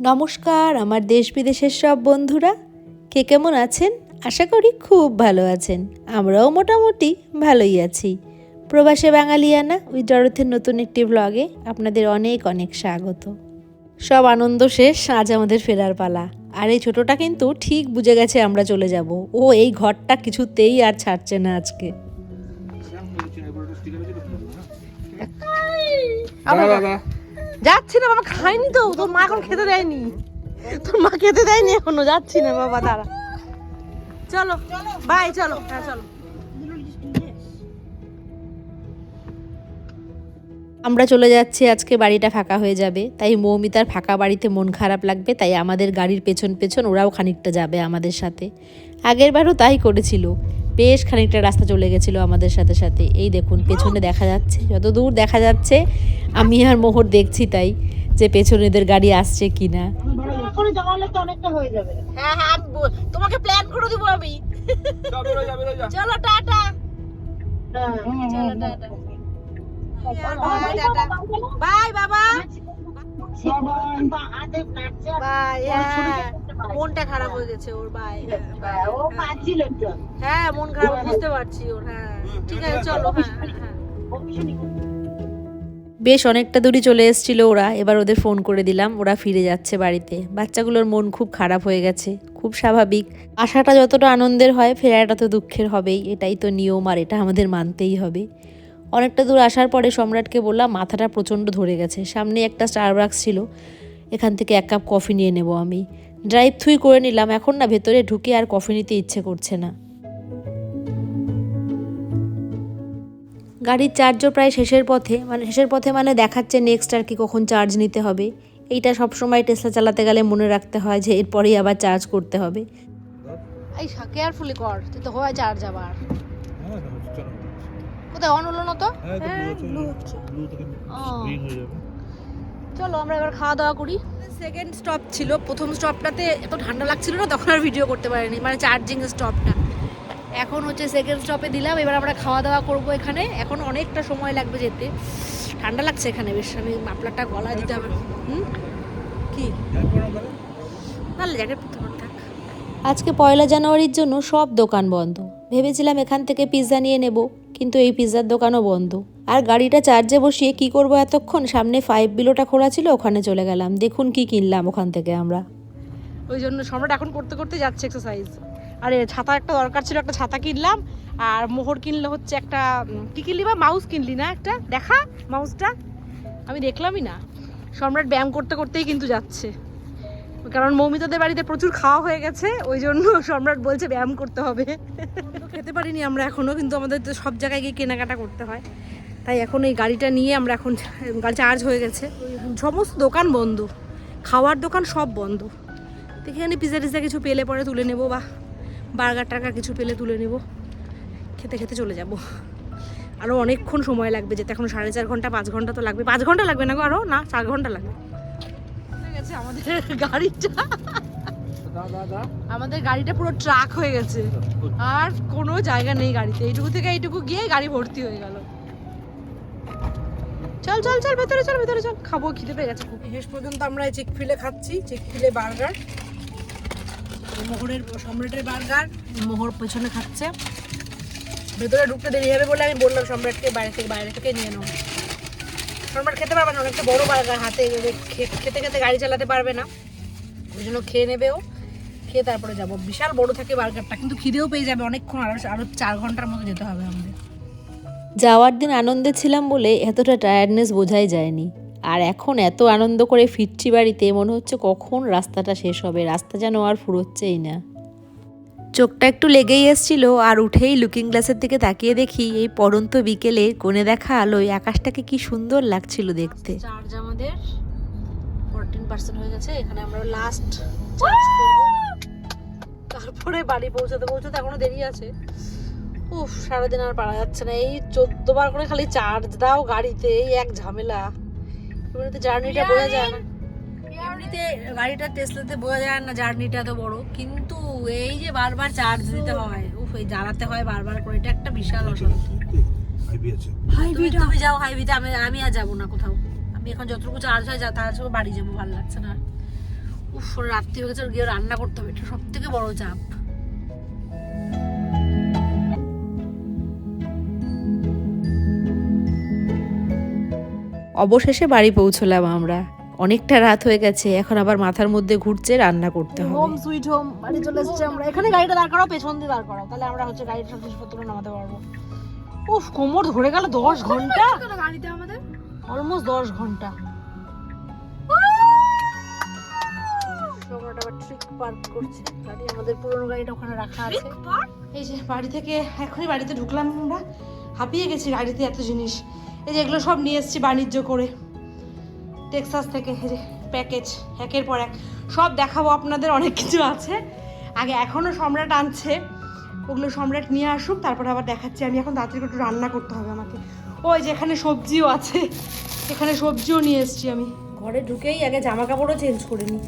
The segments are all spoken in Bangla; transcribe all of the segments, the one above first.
নমস্কার আমার দেশ বিদেশের সব বন্ধুরা। কে কেমন আছেন? আশা করি খুব ভালো আছেন। আমরাও মোটামুটি ভালোই আছি। প্রবাসে বাঙালিয়ানা উই ডরথের নতুন একটি ব্লগে আপনাদের অনেক অনেক স্বাগত। সব আনন্দ শেষ আজ আমাদের ফেরার পালা। আর এই ছোটোটা কিন্তু ঠিক বুঝে গেছে আমরা চলে যাব। ও এই ঘরটা কিছুতেই আর ছাড়ছে না আজকে। যাচ্ছি না বাবা, খাইনি তো। তোর মা এখন খেতে দেয়নি। তোর মা খেতে দেয়নি এখনও, যাচ্ছি না বাবা, দাঁড়া। চলো বাই চলো হ্যাঁ চলো। আমরা চলে যাচ্ছি আজকে বাড়িটা ফাঁকা হয়ে যাবে। তাই মৌমিতার ফাঁকা বাড়িতে মন খারাপ লাগবে তাই আমাদের গাড়ির পেছন পেছন ওরাও খানিকটা যাবে আমাদের সাথে। আগের বারও তাই করেছিল। বেশ খানিকটা রাস্তা চলে গেছিল আমাদের সাথে সাথে। এই দেখুন পেছনে দেখা যাচ্ছে যত দূর দেখা যাচ্ছে আমি আর মোহর দেখছি তাই যে পেছনেদের গাড়ি আসছে কি না হ্যাঁ হ্যাঁ আমি তোমাকে প্ল্যান করে দিব আমি। চলো টাটা। চলো টাটা বাই, বাবা। মনটা খারাপ হয়ে গেছে ওর বাই হ্যাঁ মন খারাপ বুঝতে পারছি ওর হ্যাঁ ঠিক আছে চলো হ্যাঁ বেশ, অনেকটা দূরই চলে এসেছিল ওরা। এবার ওদের ফোন করে দিলাম, ওরা ফিরে যাচ্ছে বাড়িতে। বাচ্চাগুলোর মন খুব খারাপ হয়ে গেছে, খুব স্বাভাবিক। আসাটা যতটা আনন্দের হয়, ফেরাটা তো দুঃখের হবেই। এটাই তো নিয়ম আর এটা আমাদের মানতেই হবে। অনেকটা দূর আসার পরে সম্রাটকে বললাম, মাথাটা প্রচণ্ড ধরে গেছে। সামনে একটা স্টারবাক্স ছিল। এখান থেকে এক কাপ কফি নিয়ে নেব আমি। ড্রাইভ থুই করে নিলাম। এখন না, ভেতরে ঢুকে আর কফি নিতে ইচ্ছে করছে না। গাড়ির চার্জও প্রায় শেষের পথে। মানে শেষের পথে মানে দেখাচ্ছে নেক্সট আর কি কখন চার্জ নিতে হবে। এইটা সবসময় টেসলা চালাতে গেলে মনে রাখতে হয় যে এরপরেই আবার চার্জ করতে হবে। এই কেয়ারফুলি কর, তুই তো হয় চার্জ আবার। কোথায় অন হলো না তো? হ্যাঁ, চলো আমরা এবার খাওয়া দাওয়া করি। সেকেন্ড স্টপ ছিল। প্রথম স্টপটাতে এত ঠান্ডা লাগছিল না তখন আর ভিডিও করতে পারিনি। মানে চার্জিং স্টপটা এখন হচ্ছে সেকেন্ড স্টপে দিলাম এবার আমরা খাওয়া দাওয়া করব এখানে। এখন অনেকটা সময় লাগবে যেতে। ঠান্ডা লাগছে এখানে বেশ আমি মাপলারটা গলায় দিতে হবে। হুম? কি? ভালো জ্যাকেট থাক। আজকে পয়লা জানুয়ারির জন্য সব দোকান বন্ধ। ভেবেছিলাম এখান থেকে পিৎজা নিয়ে নেব। কিন্তু এই পিৎজার দোকানও বন্ধ। আর গাড়িটা চার্জে বসিয়ে কি করব এতক্ষণ? সামনে ফাইভ বিলোটা খোলা ছিল, ওখানে চলে গেলাম। দেখুন কি কিনলাম ওখান থেকে আমরা। ওই জন্য সম্রাট এখন করতে করতে যাচ্ছে এক্সারসাইজ আরে, ছাতা একটা দরকার ছিল, একটা ছাতা কিনলাম। আর মোহর কিনলে হচ্ছে একটা কি কিনলি বা? মাউস কিনলি না একটা? দেখা মাউসটা আমি দেখলামই না। সম্রাট ব্যায়াম করতে করতেই কিন্তু যাচ্ছে। কারণ মৌমিতাদের বাড়িতে প্রচুর খাওয়া হয়ে গেছে, ওই জন্য সম্রাট বলছে ব্যায়াম করতে হবে। খেতে পারিনি, আমরা এখনও কিন্তু আমাদের তো সব জায়গায় গিয়ে কেনাকাটা করতে হয়। তাই এখন এই গাড়িটা নিয়ে আমরা এখন, গাড়ি চার্জ হয়ে গেছে। সমস্ত দোকান বন্ধ, খাওয়ার দোকান সব বন্ধ। এখানে পিজা টিজা কিছু পেলে পরে তুলে নেব, বা বার্গার টার্গার কিছু পেলে তুলে নেব। খেতে খেতে চলে যাব। আরও অনেকক্ষণ সময় লাগবে যেতে, এখন সাড়ে চার ঘণ্টা, পাঁচ ঘণ্টা তো লাগবে। পাঁচ ঘণ্টা লাগবে না গো আরও না, চার ঘণ্টা লাগবে। গেছে আমাদের গাড়িটা আমাদের গাড়িটা পুরো ট্রাক হয়ে গেছে। আর কোনো জায়গা নেই গাড়িতে। এইটুকু থেকে এইটুকু গিয়ে গাড়ি ভর্তি হয়ে গেল। চল চল চল ভেতরে চল ভেতরে চল। খাব খিদে পেয়ে গেছে খুব। শেষ পর্যন্ত আমরা চিক ফিলে খাচ্ছি চিক ফিলে বার্গার মোহরের সম্রাটের বার্গার মোহর পেছনে খাচ্ছে। ভেতরে ঢুকতে দেরি হবে বলে আমি বললাম সম্রাটকে বাইরে থেকে বাইরে থেকে নিয়ে নাও। সম্রাট খেতে পারবে না অনেকটা বড় বার্গার হাতে খেতে খেতে গাড়ি চালাতে পারবে না। ওই জন্য খেয়ে নেবে ও। খেয়ে তারপরে যাব। বিশাল বড় থাকে বার্গারটা কিন্তু খিদেও পেয়ে যাবে অনেকক্ষণ আরও আরও চার ঘণ্টার মতো যেতে হবে আমাদের। যাওয়ার দিন আনন্দে ছিলাম বলে এতটা টায়ার্ডনেস বোঝাই যায়নি। আর এখন এত আনন্দ করে ফিরছি বাড়িতে মনে হচ্ছে কখন রাস্তাটা শেষ হবে। রাস্তা যেন আর ফুরোচ্ছেই না। চোখটা একটু লেগেই এসছিল আর উঠেই লুকিং গ্লাসের দিকে তাকিয়ে দেখি এই পড়ন্ত বিকেলে কোণে দেখা আলোয় আকাশটাকে কি সুন্দর লাগছিল দেখতে। চার্জ আমাদের ফোরটিন পার্সেন্ট হয়ে গেছে এখানে আমরা লাস্ট চার্জ করব। তারপরে বাড়ি পৌঁছাতে পৌঁছাতে এখনও দেরি আছে। উফ সারাদিন আর পারা যাচ্ছে না। এই চোদ্দ বার করে খালি চার্জ দাও গাড়িতে এই এক ঝামেলা। এমনিতে জার্নিটা বোঝা যায় না। এমনিতে গাড়িটা টেসলাতে বোঝা যায় না জার্নিটা তো বড়। কিন্তু এই যে বারবার চার্জ দিতে হয় উফ এই জ্বালাতে হয় বারবার করে এটা একটা বিশাল অশান্তি। হাইবি আছে। তুমি তুমি যাও হাইবিতে আমি আমি আর যাব না কোথাও। আমি এখন যতটুকু চার্জ হয় যা তার বাড়ি যাব ভালো লাগছে না। উফ রাত্রি হয়ে গেছে গিয়ে রান্না করতে হবে। এটা সব থেকে বড় চাপ। অবশেষে বাড়ি পৌঁছলাম আমরা। অনেকটা রাত হয়ে গেছে এখন আবার মাথার মধ্যে ঘুরছে রান্না করতে হোম হবে সুইট হোম বাড়ি চলে এসেছি আমরা। এখানে গাড়িটা দাঁড় করাও পেছন দিয়ে দাঁড় করাও। তাহলে আমরা হচ্ছে গাড়ির সব জিনিসপত্র নামাতে পারব। উফ কোমর ধরে গেল দশ ঘণ্টা। গাড়িতে আমাদের? অলমোস্ট দশ ঘণ্টা। সম্রাট আবার ট্রিক পার্ক করছে। গাড়ি আমাদের পুরনো গাড়িটা ওখানে রাখা আছে। এই যে বাড়ি থেকে এখনই বাড়িতে ঢুকলাম আমরা। হাঁপিয়ে গেছি গাড়িতে এত জিনিস। এই যে এগুলো সব নিয়ে এসেছি বাণিজ্য করে। টেক্সাস থেকে এই যে প্যাকেজ একের পর এক। সব দেখাবো আপনাদের অনেক কিছু আছে। আগে এখনও সম্রাট আনছে। ওগুলো সম্রাট নিয়ে আসুক তারপরে আবার দেখাচ্ছি। আমি এখন তাড়াতাড়ি একটু রান্না করতে হবে আমাকে। ওই যে এখানে সবজিও আছে। এখানে সবজিও নিয়ে এসেছি আমি। ঘরে ঢুকেই আগে জামা কাপড়ও চেঞ্জ করে নিই।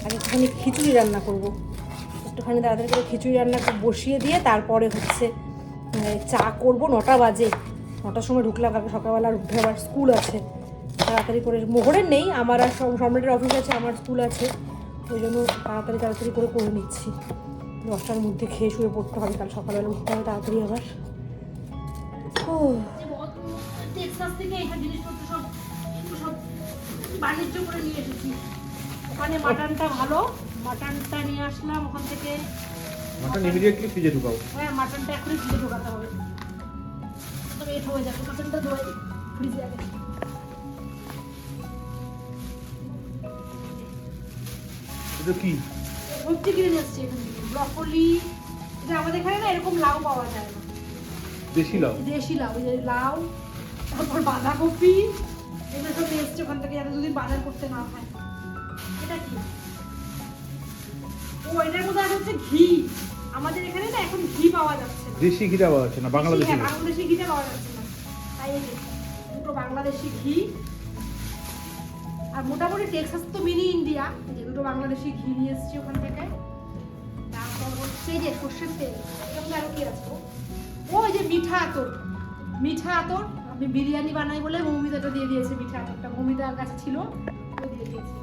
আগে একটুখানি খিচুড়ি রান্না করব একটুখানি তাড়াতাড়ি করে খিচুড়ি রান্না বসিয়ে দিয়ে তারপরে হচ্ছে চা করব নটা বাজে নটার সময় ঢুকলাম কালকে সকালবেলা আর উঠে আবার স্কুল আছে তাড়াতাড়ি করে মোহরের নেই আমার আর সম- সম্রাটের অফিস আছে আমার স্কুল আছে ওই জন্য তাড়াতাড়ি তাড়াতাড়ি করে করে নিচ্ছি দশটার মধ্যে খেয়ে শুয়ে পড়তে হবে কাল সকালবেলা উঠতে হবে তাড়াতাড়ি আবার ও বাণিজ্য করে নিয়ে এসেছি ওখানে মাটনটা ভালো। মাটনটা নিয়ে আসলাম ওখান থেকে। মাটন ইমিডিয়েটলি ফ্রিজে ঢুকাও। হ্যাঁ মাটনটা এখনই ফ্রিজে ঢোকাতে হবে। তবে এট হয়ে যাবে মাটনটা ধোয়াই ফ্রিজে আগে। এটা কি? সবজি কিনে ব্রকলি এটা আমাদের এখানে না এরকম লাউ পাওয়া যায় না। দেশি লাউ? দেশি লাউ লাউ তারপর বাঁধাকপি এগুলো সব নিয়ে এসছে ওখান থেকে যাতে দুদিন বাজার করতে না হয়। ও এটার মধ্যে আর হচ্ছে ঘি। আমাদের এখানে না এখন ঘি পাওয়া যাচ্ছে না। দেশি ঘিটা পাওয়া যাচ্ছে না বাংলাদেশি হ্যাঁ, ঘি। বাংলাদেশি ঘিটা পাওয়া যাচ্ছে না। তাই এই দুটো বাংলাদেশি ঘি। আর মোটামুটি টেক্সাস তো মিনি ইন্ডিয়া যে দুটো বাংলাদেশি ঘি নিয়ে এসেছি ওখান থেকে। তারপর হচ্ছে যে সর্ষের তেল এর মধ্যে আরও কি আছে ও এই যে মিঠা আতর। মিঠা আতর আমি বিরিয়ানি বানাই বলে মৌমিতাটা দিয়ে দিয়েছে মিঠা আতরটা। মৌমিতার কাছে ছিল ও দিয়ে দিয়েছে।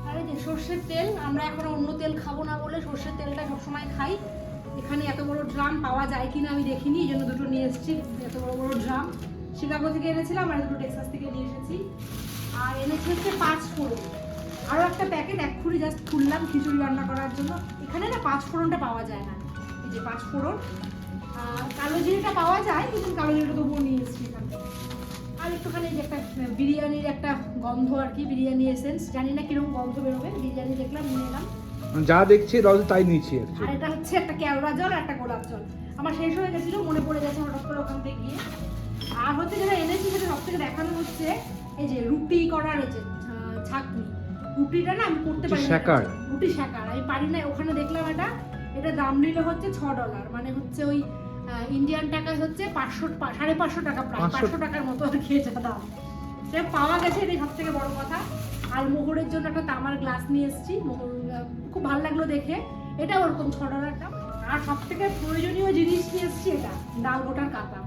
সর্ষের তেল, আমরা এখন অন্য তেল খাব না বলে সর্ষের তেলটা সবসময় খাই। এখানে এত বড় ড্রাম পাওয়া যায় কিনা আমি দেখিনি, এই জন্য দুটো নিয়ে এসেছি, এত বড় বড় ড্রাম। শিকাগো থেকে এনেছিলাম, আর দুটো টেক্সাস থেকে নিয়ে এসেছি। আর এনেছি হচ্ছে পাঁচ ফোড়ন। আরও একটা প্যাকেট এক এক্ষুনি জাস্ট খুললাম খিচুড়ি রান্না করার জন্য। এখানে না পাঁচ ফোড়নটা পাওয়া যায় না। এই যে পাঁচ ফোড়ন। কালো জিরেটা পাওয়া যায়, কিন্তু কালো জিরেটা তবুও নিয়ে এসেছি। একটুখানি যে একটা বিরিয়ানির একটা গন্ধ আর কি বিরিয়ানি এসেন্স জানি না কীরকম গন্ধ বেরোবে বিরিয়ানি দেখলাম নিয়ে এলাম। যা দেখছি রজ তাই নিচ্ছি আর। এটা হচ্ছে একটা কেওড়া জল আর একটা গোলাপ জল। আমার শেষ হয়ে গেছিল মনে পড়ে গেছে হঠাৎ করে ওখান থেকে গিয়ে। আর হচ্ছে যেটা এনেছি সেটা সব থেকে দেখানো হচ্ছে এই যে রুটি করার এই যে ছাঁকনি। রুটিটা না আমি করতে রুটি পারি? এটা। রুটি শেখার আমি পারি না ওখানে দেখলাম এটা এটা দাম নিল হচ্ছে ছ ডলার মানে হচ্ছে ওই ইন্ডিয়ান টাকায় হচ্ছে পাঁচশো সাড়ে পাঁচশো টাকা প্রায় পাঁচশো- টাকার মতো আর কি এটা দাম সে পাওয়া গেছে এটাই সব থেকে বড় কথা। আর মোহরের জন্য একটা তামার গ্লাস নিয়ে এসেছি। মোহর খুব ভালো লাগল দেখে। এটা ওরকম ছ ডলার দাম আর সব থেকে প্রয়োজনীয় জিনিস নিয়ে এসেছি এটা ডাল গোটার কাতা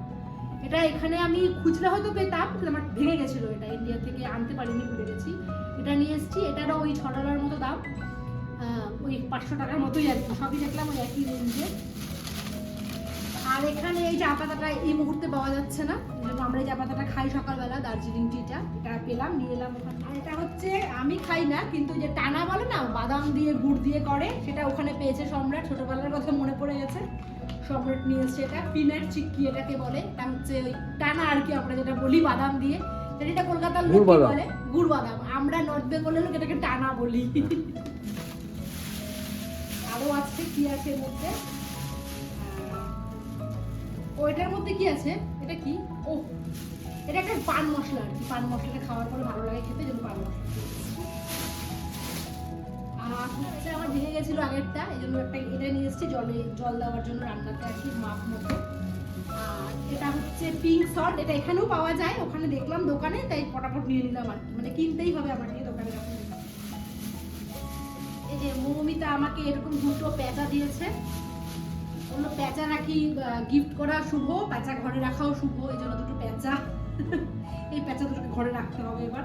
এটা এখানে আমি খুচরা হয়তো পেতাম কিন্তু আমার ভেঙে গেছিল এটা। ইন্ডিয়া থেকে আনতে পারিনি ভুলে গেছি। এটা নিয়ে এসেছি। এটারও ওই ছ ডলার মতো দাম। ওই পাঁচশো টাকার মতোই আর কি। সবই দেখলাম ওই একই রেঞ্জে আর এখানে এই চা পাতাটা এই মুহূর্তে পাওয়া যাচ্ছে না আমরা এই চা পাতাটা খাই সকালবেলা দার্জিলিং টিটা এটা পেলাম নিয়ে এলাম ওখানে। আর এটা হচ্ছে আমি খাই না কিন্তু যে টানা বলে না বাদাম দিয়ে গুড় দিয়ে করে সেটা ওখানে পেয়েছে সম্রাট ছোটবেলার কথা মনে পড়ে গেছে। সম্রাট নিয়ে এসছে এটা পিনাট চিক্কি এটাকে বলে এটা হচ্ছে ওই টানা আর কি আমরা যেটা বলি বাদাম দিয়ে। এটা কলকাতার লোক। বলে গুড় বাদাম। আমরা নর্থ বেঙ্গলের লোক এটাকে টানা বলি। আরও আছে কি আছে এর মধ্যে? ওইটার মধ্যে কি আছে? এটা কি? ও এটা একটা পান মশলা আর কি। পান মশলাটা খাওয়ার পরে ভালো লাগে খেতে যদি পান মশলা। আর হচ্ছে আমার ভেঙে গেছিল আগেরটা এই জন্য একটা এটা নিয়ে এসেছি জলে জল দেওয়ার জন্য রান্নাতে আর কি মাপ মতো। আর এটা হচ্ছে পিঙ্ক সল্ট এটা এখানেও পাওয়া যায়, ওখানে দেখলাম দোকানে, তাই ফটাফট নিয়ে নিলাম আর মানে কিনতেই হবে আমাকে দোকানে যখন এই যে মৌমিতা আমাকে এরকম দুটো পেঁচা দিয়েছে। অন্য পেঁচা নাকি গিফট করা শুভ পেঁচা ঘরে রাখাও শুভ, এই জন্য দুটো পেঁচা এই পেঁচা দুটোকে ঘরে রাখতে হবে এবার।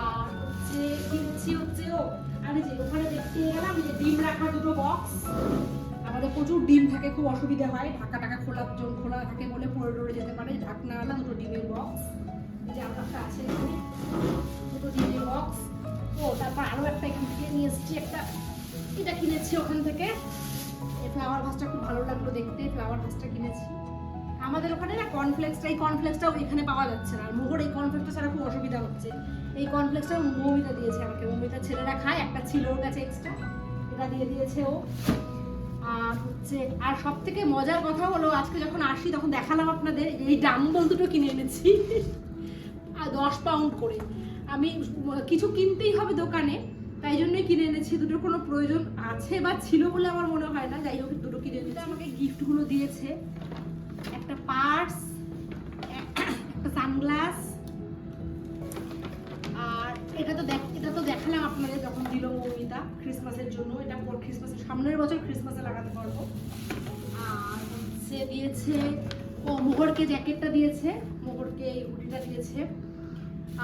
আর হচ্ছে, কিনছি হচ্ছে ও, আর যে ওখানে দেখতে গেলাম যে ডিম রাখার দুটো বক্স আমাদের প্রচুর ডিম থাকে, খুব অসুবিধা হয়। ঢাকা টাকা খোলার জন্য খোলা থাকে বলে পড়ে টরে যেতে পারে। ঢাকনা আলা দুটো ডিমের বক্স যে আমার একটা আছে দুটো ডিমের বক্স ও, তারপর আরও একটা নিয়ে এসেছি একটা। এটা কিনেছি ওখান থেকে। এই ফ্লাওয়ার ভাসটা খুব ভালো লাগল দেখতে ফ্লাওয়ার ভাসটা কিনেছি। আমাদের ওখানে না কর্নফ্লেক্সটা এই কর্নফ্লেক্সটাও এখানে পাওয়া যাচ্ছে না। আর মোহর, এই কর্নফ্লেক্সটা ছাড়া খুব অসুবিধা হচ্ছে। এই কর্নফ্লেক্সটা মৌমিতা দিয়েছে আমাকে। মৌমিতা ছেলেরা খায়, একটা ছিল ওর কাছে এক্সট্রা এটা দিয়ে দিয়েছে ও। আর হচ্ছে, আর সব থেকে মজার কথা হলো, আজকে যখন আসি, তখন দেখালাম আপনাদের, এই ডাম্বল দুটো কিনে এনেছি। আর দশ পাউন্ড করে। আমি, কিছু কিনতেই হবে দোকানে। তাই জন্যই কিনে এনেছি, দুটোর কোনো প্রয়োজন আছে বা ছিল বলে আমার মনে হয় না। যাই হোক, দুটো কিনে এনেছি, আমাকে গিফটগুলো দিয়েছে। একটা পার্স, একটা সানগ্লাস, আর এটা তো দেখ এটা তো দেখালাম আপনাদের যখন দিল মৌমিতা ক্রিসমাসের জন্য। এটা পর ক্রিসমাসের সামনের বছর ক্রিসমাসে লাগাতে পারব। আর হচ্ছে দিয়েছে, ও মোহরকে জ্যাকেটটা দিয়েছে, মোহরকে এই হুডিটা দিয়েছে।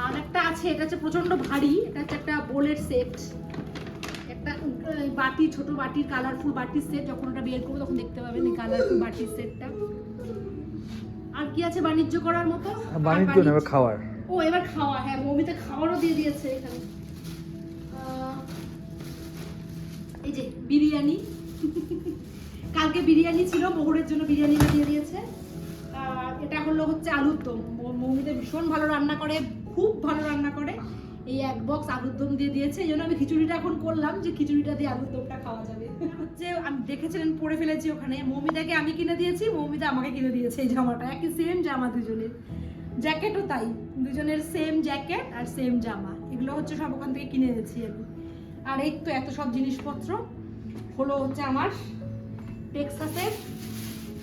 আর একটা আছে এটা হচ্ছে প্রচণ্ড ভারী এটা হচ্ছে একটা বোলের সেট একটা বাটি ছোট বাটির কালারফুল বাটির সেট যখন ওটা বের করব তখন দেখতে পাবেন এই কালারফুল বাটির সেটটা আর কি আছে বাণিজ্য করার মতো? বাণিজ্য না এবার খাওয়ার। ও এবার খাওয়া হ্যাঁ মমিতে খাওয়ারও দিয়ে দিয়েছে এখানে। এই যে বিরিয়ানি। কালকে বিরিয়ানি ছিল মোহরের জন্য বিরিয়ানিটা দিয়ে দিয়েছে। এটা হলো হচ্ছে আলুর দম। মৌমিতে ভীষণ ভালো রান্না করে। খুব ভালো রান্না করে। এই এক বক্স আলুর দম দিয়ে দিয়েছে, এই জন্য আমি খিচুড়িটা এখন করলাম যে খিচুড়িটা দিয়ে আলুর দমটা খাওয়া যাবে। হচ্ছে, আমি দেখেছিলেন পরে ফেলেছি ওখানে। মৌমিতাকে আমি কিনে দিয়েছি, মৌমিতা আমাকে কিনে দিয়েছে এই জামাটা। একই সেম জামা দুজনের। জ্যাকেটও তাই, দুজনের সেম জ্যাকেট আর সেম জামা। এগুলো হচ্ছে সব ওখান থেকে কিনে এনেছি আমি। আর এই তো এত সব জিনিসপত্র। হলো হচ্ছে আমার টেক্সাসের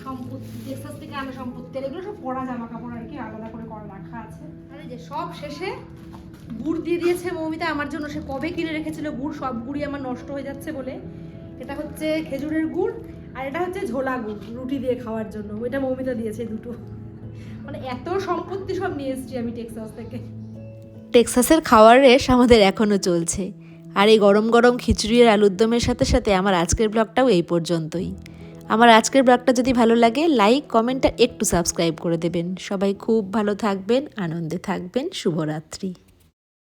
সম্পত্তি টেক্সাস থেকে আনা সম্পত্তি। এগুলো সব পরা জামা কাপড় আর কি, আলাদা করা আর যে সব শেষে গুড় দিয়ে দিয়েছে মৌমিতা, আমার জন্য সে কবে কিনে রেখেছিল গুড়? সব গুড়ই আমার নষ্ট হয়ে যাচ্ছে বলে। এটা হচ্ছে খেজুরের গুড় আর এটা হচ্ছে ঝোলা গুড়, রুটি দিয়ে খাওয়ার জন্য। ওইটা মৌমিতা দিয়েছে দুটো। মানে এত সম্পত্তি সব নিয়ে এসেছি আমি টেক্সাস থেকে। টেক্সাসের খাওয়ার রেশ আমাদের এখনও চলছে। আর এই গরম গরম খিচুড়ি আর আলুর দমের সাথে সাথে আমার আজকের ব্লগটাও এই পর্যন্তই। আমার আজকের ব্লগটা যদি ভালো লাগে লাইক কমেন্ট আর একটু সাবস্ক্রাইব করে দেবেন। সবাই খুব ভালো থাকবেন, আনন্দে থাকবেন। শুভরাত্রি।